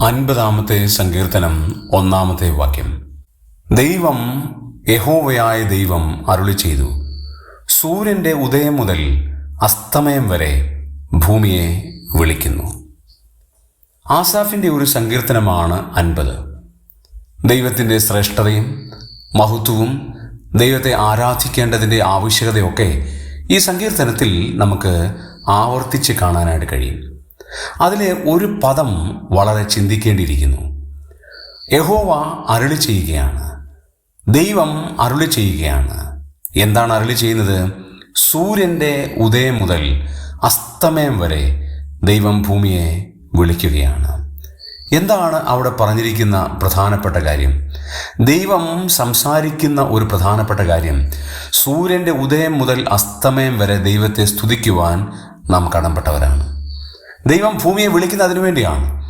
അൻപതാമത്തെ സങ്കീർത്തനം ഒന്നാമത്തെ വാക്യം. ദൈവം യഹോവയായ ദൈവം അരുളി ചെയ്തു. സൂര്യന്റെ ഉദയം മുതൽ അസ്തമയം വരെ ഭൂമിയെ വിളിക്കുന്നു. ആസാഫിന്റെ ഒരു സങ്കീർത്തനമാണ് അൻപത്. ദൈവത്തിന്റെ ശ്രേഷ്ഠതയും മഹത്വവും ദൈവത്തെ ആരാധിക്കേണ്ടതിന്റെ ആവശ്യകതയൊക്കെ ഈ സങ്കീർത്തനത്തിൽ നമുക്ക് ആവർത്തിച്ച് കാണാനായിട്ട് കഴിയും. അതിലെ ഒരു പദം വളരെ ചിന്തിക്കേണ്ടിയിരിക്കുന്നു. യഹോവ അരുളി ചെയ്യുകയാണ്. ദൈവം അരുളി ചെയ്യുകയാണ്. എന്താണ് അരുളി ചെയ്യുന്നത്? സൂര്യന്റെ ഉദയം മുതൽ അസ്തമയം വരെ ദൈവം ഭൂമിയെ വിളിക്കുകയാണ്. എന്താണ് അവിടെ പറഞ്ഞിരിക്കുന്ന പ്രധാനപ്പെട്ട കാര്യം? ദൈവം സംസാരിക്കുന്ന ഒരു പ്രധാനപ്പെട്ട കാര്യം സൂര്യന്റെ ഉദയം മുതൽ അസ്തമയം വരെ ദൈവത്തെ സ്തുതിക്കുവാൻ നാം കടംപ്പെട്ടവരാണ് ദൈവം ഭൂമിയെ വിളിക്കുന്ന അതിനു വേണ്ടിയാണ്.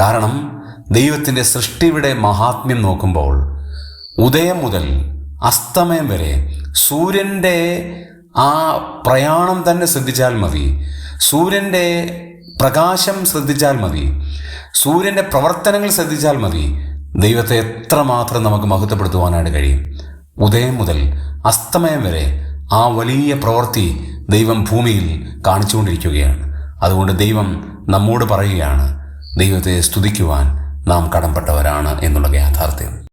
കാരണം ദൈവത്തിന്റെ സൃഷ്ടിയുടെ മഹാത്മ്യം നോക്കുമ്പോൾ ഉദയം മുതൽ അസ്തമയം വരെ സൂര്യന്റെ ആ പ്രയാണം തന്നെ ശ്രദ്ധിച്ചാൽ മതി. സൂര്യന്റെ പ്രകാശം ശ്രദ്ധിച്ചാൽ മതി. സൂര്യന്റെ പ്രവർത്തനങ്ങൾ ശ്രദ്ധിച്ചാൽ മതി. ദൈവത്തെ എത്രമാത്രം നമുക്ക് മഹത്വപ്പെടുത്തുവാനായിട്ട് കഴിയും. ഉദയം മുതൽ അസ്തമയം വരെ ആ വലിയ പ്രവൃത്തി ദൈവം ഭൂമിയിൽ കാണിച്ചുകൊണ്ടിരിക്കുകയാണ്. അതുകൊണ്ട് ദൈവം നമ്മോട് പറയുകയാണ് ദൈവത്തെ സ്തുതിക്കുവാൻ നാം കടംപ്പെട്ടവരാണ് എന്നുള്ള യാഥാർത്ഥ്യം.